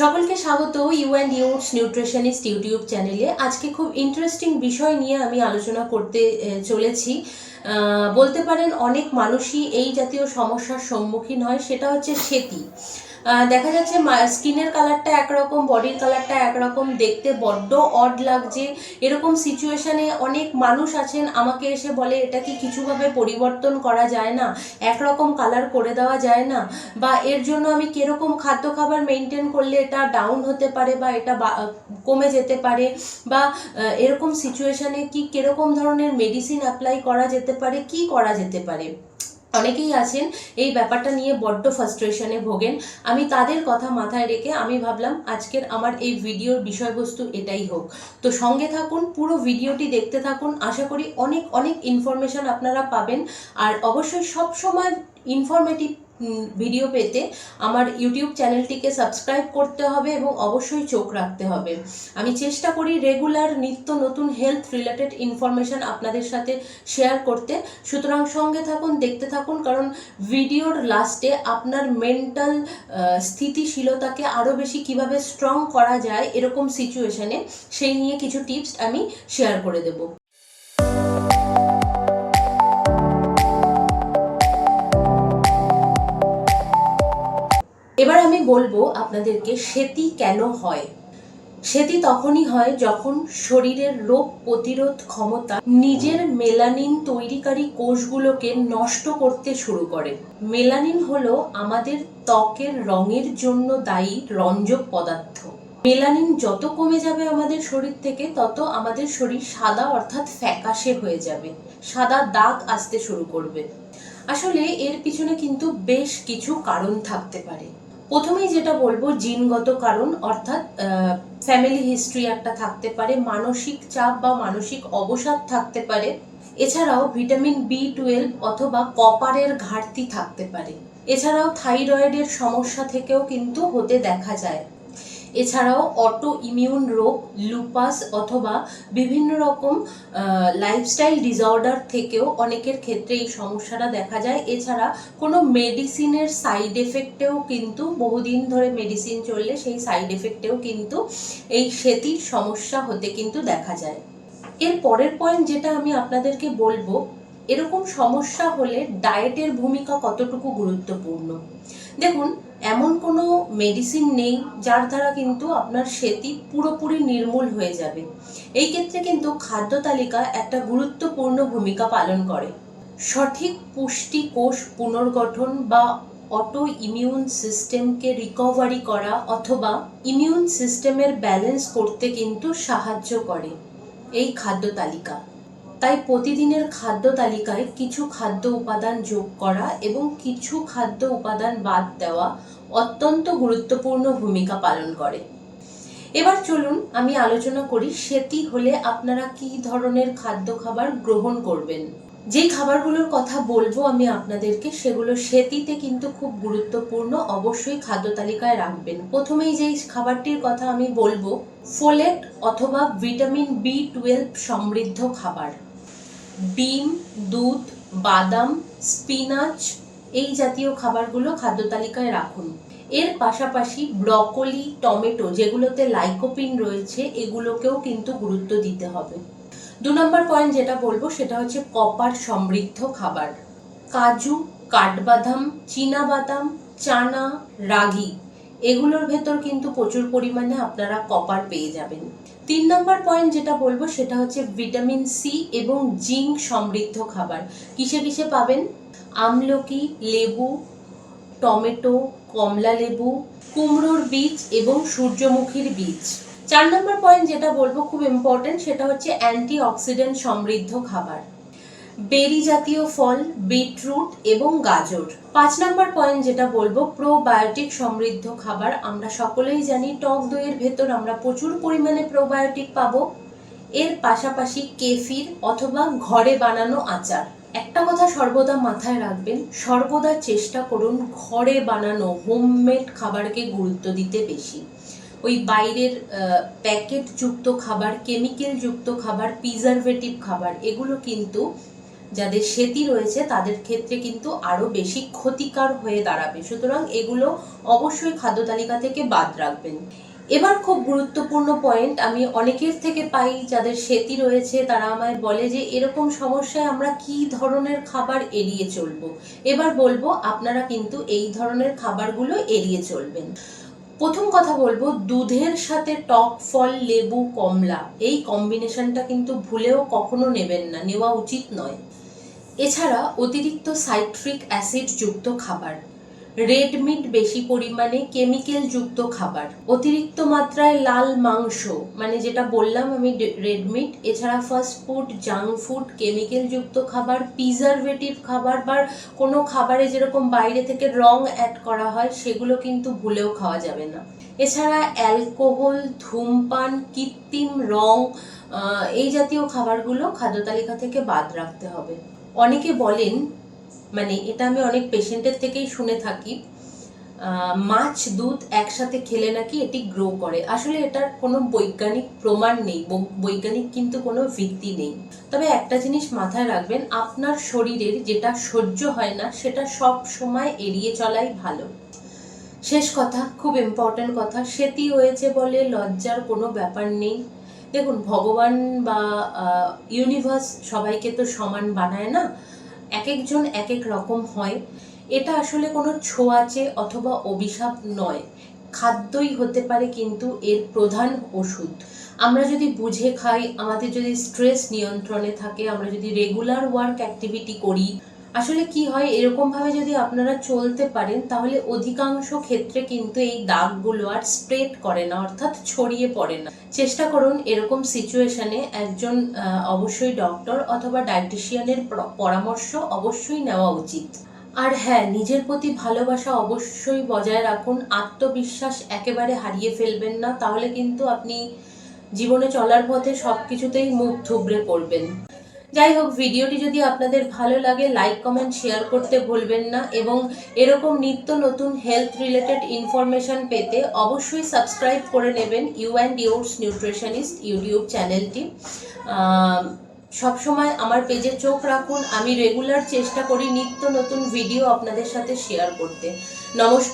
সকলকে স্বাগত you and youths nutritionist YouTube চ্যানেলে আজকে খুব ইন্টারেস্টিং বিষয় নিয়ে আমি আলোচনা করতে চলেছি। বলতে পারেন অনেক মানুষই এই জাতীয় সমস্যার সম্মুখীন হয়, সেটা হচ্ছে সেতি। দেখা যাচ্ছে স্কিনের কালারটা একরকম, বডির কালারটা একরকম, দেখতে বড্ড অড লাগছে। এরকম সিচুয়েশানে অনেক মানুষ আছেন, আমাকে এসে বলে, এটা কি কিছুভাবে পরিবর্তন করা যায় না? একরকম কালার করে দেওয়া যায় না? বা, এর জন্য আমি কীরকম খাদ্য খাবার মেনটেন করলে এটা ডাউন হতে পারে বা, এটা কমে যেতে পারে? বা এরকম সিচুয়েশানে কি কীরকম ধরনের মেডিসিন অ্যাপ্লাই করা যেতে পারে, কি করা যেতে পারে? অনেকেই আছেন, এই ব্যাপারটা নিয়ে বড্ড ফ্রাস্ট্রেশনে ভোগেন। আমি তাদের কথা মাথায় রেখে আমি ভাবলাম, আজকের আমার এই ভিডিওর বিষয়বস্তু এটাই হোক। তো সঙ্গে থাকুন, পুরো ভিডিওটি দেখতে থাকুন। আশা করি অনেক অনেক ইনফরমেশান আপনারা পাবেন। আর অবশ্যই সব সময় ইনফরমেটিভ ভিডিও পেতে আমার ইউটিউব চ্যানেলটিকে সাবস্ক্রাইব করতে হবে এবং অবশ্যই চোখ রাখতে হবে। আমি চেষ্টা করি রেগুলার নিত্য নতুন হেলথ রিলেটেড ইনফরমেশন আপনাদের সাথে শেয়ার করতে। সুতরাং সঙ্গে থাকুন, দেখতে থাকুন, কারণ ভিডিওর লাস্টে আপনার মেন্টাল স্থিতিশীলতাকে আরও বেশি কীভাবে স্ট্রং করা যায় এরকম সিচুয়েশানে সেই নিয়ে কিছু টিপস আমি শেয়ার করে দেবো। বলব আপনাদেরকে, সেতি কেন হয়? সেতি তখনই হয় যখন শরীরের রোগ প্রতিরোধ ক্ষমতা নিজের মেলানিন তৈরিকারী কোষগুলোকে নষ্ট করতে শুরু করে। মেলানিন হলো আমাদের ত্বকের রঙের জন্য দায়ী রঞ্জক পদার্থ। মেলানিন যত কমে যাবে আমাদের শরীর থেকে, তত আমাদের শরীর সাদা অর্থাৎ ফ্যাকাশে হয়ে যাবে। সাদা দাগ আসতে শুরু করবে। আসলে এর পিছনে কিন্তু বেশ কিছু কারণ থাকতে পারে। প্রথমেই যেটা বলব, জিনগত কারণ, অর্থাৎ ফ্যামিলি হিস্ট্রি একটা থাকতে পারে, মানসিক চাপ বা মানসিক অবসাদ থাকতে পারে। এছাড়াও ভিটামিন বি টুয়েলভ অথবা কপারের ঘাটতি থাকতে পারে। এছাড়াও থাইরয়েডের সমস্যা থেকেও কিন্তু হতে দেখা যায়। এছাড়াও অটো ইমিউন রোগ লুপাস অথবা বিভিন্ন রকম লাইফস্টাইল ডিসঅর্ডার থেকেও অনেকের ক্ষেত্রে এই সমস্যাটা দেখা যায়। এছাড়া কোনো মেডিসিনের সাইড এফেক্টেও কিন্তু বহুদিন ধরে মেডিসিন চললে সেই সাইড এফেক্টেও কিন্তু এই সেতির সমস্যা হতে কিন্তু দেখা যায়। এর পরের পয়েন্ট যেটা আমি আপনাদেরকে বলব, এরকম সমস্যা হলে ডায়েটের ভূমিকা কতটুকু গুরুত্বপূর্ণ? দেখুন এমন কোনো মেডিসিন নেই যার দ্বারা কিন্তু আপনার সেতি পুরোপুরি নির্মূল হয়ে যাবে। এই ক্ষেত্রে কিন্তু খাদ্য তালিকা একটা গুরুত্বপূর্ণ ভূমিকা পালন করে। সঠিক পুষ্টি কোষ পুনর্গঠন বা অটো ইমিউন সিস্টেমকে রিকভারি করা অথবা ইমিউন সিস্টেমের ব্যালেন্স করতে কিন্তু সাহায্য করে। এই খাদ্য তালিকা। তাই প্রতিদিনের খাদ্য তালিকায় কিছু খাদ্য উপাদান যোগ করা এবং কিছু খাদ্য উপাদান বাদ দেওয়া অত্যন্ত গুরুত্বপূর্ণ ভূমিকা পালন করে। এবার চলুন আমি আলোচনা করি সেতি হলে আপনারা কি ধরনের খাদ্য খাবার গ্রহণ করবেন। যে খাবারগুলোর কথা বলব আমি আপনাদেরকে সেগুলো সেতিতে কিন্তু খুব গুরুত্বপূর্ণ অবশ্যই খাদ্য তালিকায় রাখবেন। প্রথমেই যেই খাবারটির কথা আমি বলব, ফোলেট অথবা ভিটামিন বি টুয়েলভ সমৃদ্ধ খাবার। ডিম দুধ, বাদাম, স্পিনাচ এই জাতীয় খাবারগুলো খাদ্য তালিকায় রাখুন। এর পাশাপাশি ব্রকলি, টমেটো যেগুলোতে লাইকোপিন রয়েছে, এগুলোকেও কিন্তু গুরুত্ব দিতে হবে। দু নম্বর পয়েন্ট যেটা বলব, সেটা হচ্ছে কপার সমৃদ্ধ খাবার। কাজু, কাঠবাদাম বাদাম চানা, রাগি এগুলোর ভেতর কিন্তু প্রচুর পরিমাণে আপনারা কপার পেয়ে যাবেন। তিন নম্বর পয়েন্ট যেটা বলব সেটা হচ্ছে ভিটামিন সি এবং জিঙ্ক সমৃদ্ধ খাবার। কিসে কিসে পাবেন? আমলকি, লেবু, টমেটো, কমলা লেবু, কুমড়োর বীজ এবং সূর্যমুখীর বীজ। চার নম্বর পয়েন্ট যেটা বলব খুব ইম্পর্টেন্ট সেটা হচ্ছে অ্যান্টি অক্সিডেন্ট সমৃদ্ধ খাবার। বেরি জাতীয় ফল, বিটরুট এবং গাজর। পাঁচ নম্বর পয়েন্ট যেটা বলব প্রোবায়োটিক সমৃদ্ধ খাবার। আমরা সকলেই জানি টক দইয়ের ভেতর আমরা প্রচুর পরিমাণে প্রোবায়োটিক পাবো। এর পাশাপাশি কেফির অথবা ঘরে বানানো আচার। একটা কথা সর্বদা মাথায় রাখবেন, সর্বদা চেষ্টা করুন ঘরে বানানো হোমমেড খাবারকে গুরুত্ব দিতে বেশি। ওই বাইরের প্যাকেট যুক্ত খাবার কেমিক্যাল যুক্ত খাবার প্রিজারভেটিভ খাবার, এগুলো কিন্তু যাদের সেতি রয়েছে, তাদের ক্ষেত্রে কিন্তু আরও বেশি ক্ষতিকার হয়ে দাঁড়াবে। সুতরাং এগুলো অবশ্যই খাদ্য তালিকা থেকে বাদ রাখবেন। এবার খুব গুরুত্বপূর্ণ পয়েন্ট আমি অনেকের থেকে পাই যাদের সেতি রয়েছে, তারা আমায় বলে যে, এরকম সমস্যায় আমরা কি ধরনের খাবার এড়িয়ে চলবো? এবার বলব, আপনারা কিন্তু এই ধরনের খাবারগুলো এড়িয়ে চলবেন। প্রথম কথা বলব, দুধের সাথে টক ফল, লেবু, কমলা, এই কম্বিনেশনটা কিন্তু ভুলেও কখনো নেবেন না, নেওয়া উচিত নয়। এছাড়া অতিরিক্ত সাইট্রিক অ্যাসিড যুক্ত খাবার, রেড মিট বেশি পরিমাণে কেমিক্যাল যুক্ত খাবার, অতিরিক্ত মাত্রায় লাল মাংস মানে যেটা বললাম আমি রেড মিট, এছাড়া fast food, junk food, chemical যুক্ত খাবার প্রিজারভেটিভ খাবার বা কোনো খাবারে যেরকম বাইরে থেকে রং অ্যাড করা হয়, সেগুলো কিন্তু ভুলেও খাওয়া যাবে না। এছাড়া অ্যালকোহল, ধূমপান, কৃত্রিম রং এই জাতীয় খাবারগুলো খাদ্য তালিকা থেকে বাদ রাখতে হবে। অনেকে বলেন মানে এটা আমি অনেক পেশেন্টের থেকেই শুনে থাকি মাছ, দুধ একসাথে খেলে নাকি এটি গ্রো করে। আসলে এটার কোনো বৈজ্ঞানিক প্রমাণ নেই বৈজ্ঞানিক কিন্তু কোনো ভিত্তি নেই। তবে একটা জিনিস মাথায় রাখবেন, আপনার শরীরের যেটা সহ্য হয় না, সেটা সব সময় এড়িয়ে চলাই ভালো। শেষ কথা, খুব ইম্পর্ট্যান্ট কথা, সেটি হয়েছে বলে লজ্জার কোনো ব্যাপার নেই। দেখুন, ভগবান বা ইউনিভার্স সবাইকে তো সমান বানায় না। এক একজন এক এক রকম হয়। এটা আসলে কোনো ছোঁয়াচে অথবা অভিশাপ নয়। খাদ্যই হতে পারে কিন্তু এর প্রধান ওষুধ। আমরা যদি বুঝে খাই, আমাদের যদি স্ট্রেস নিয়ন্ত্রণে থাকে, আমরা যদি রেগুলার ওয়ার্ক অ্যাক্টিভিটি করি আসলে কি হয়, এরকম ভাবে যদি আপনারা চলতে পারেন, তাহলে অধিকাংশ ক্ষেত্রে কিন্তু এই দাগগুলো আর স্প্রেড করে না, অর্থাৎ ছড়িয়ে পড়ে না। চেষ্টা করুন এরকম সিচুয়েশনে একজন অবশ্যই ডক্টর অথবা ডায়েটিশিয়ানের পরামর্শ অবশ্যই নেওয়া উচিত। আর হ্যাঁ নিজের প্রতি ভালোবাসা অবশ্যই বজায় রাখুন, আত্মবিশ্বাস একেবারে হারিয়ে ফেলবেন না, তাহলে কিন্তু আপনি জীবনে চলার পথে সব কিছুতেই মুখ থুবড়ে পড়বেন। যাই হোক, ভিডিওটি যদি আপনাদের ভালো লাগে লাইক কমেন্ট শেয়ার করতে ভুলবেন না এবং এরকম নিত্য নতুন হেলথ রিলেটেড ইনফরমেশন পেতে অবশ্যই সাবস্ক্রাইব করে নেবেন you and yours nutritionist YouTube চ্যানেলটি সবসময় আমার পেজে চোখ রাখুন। আমি রেগুলার চেষ্টা করি নিত্য নতুন ভিডিও আপনাদের সাথে শেয়ার করতে। নমস্কার।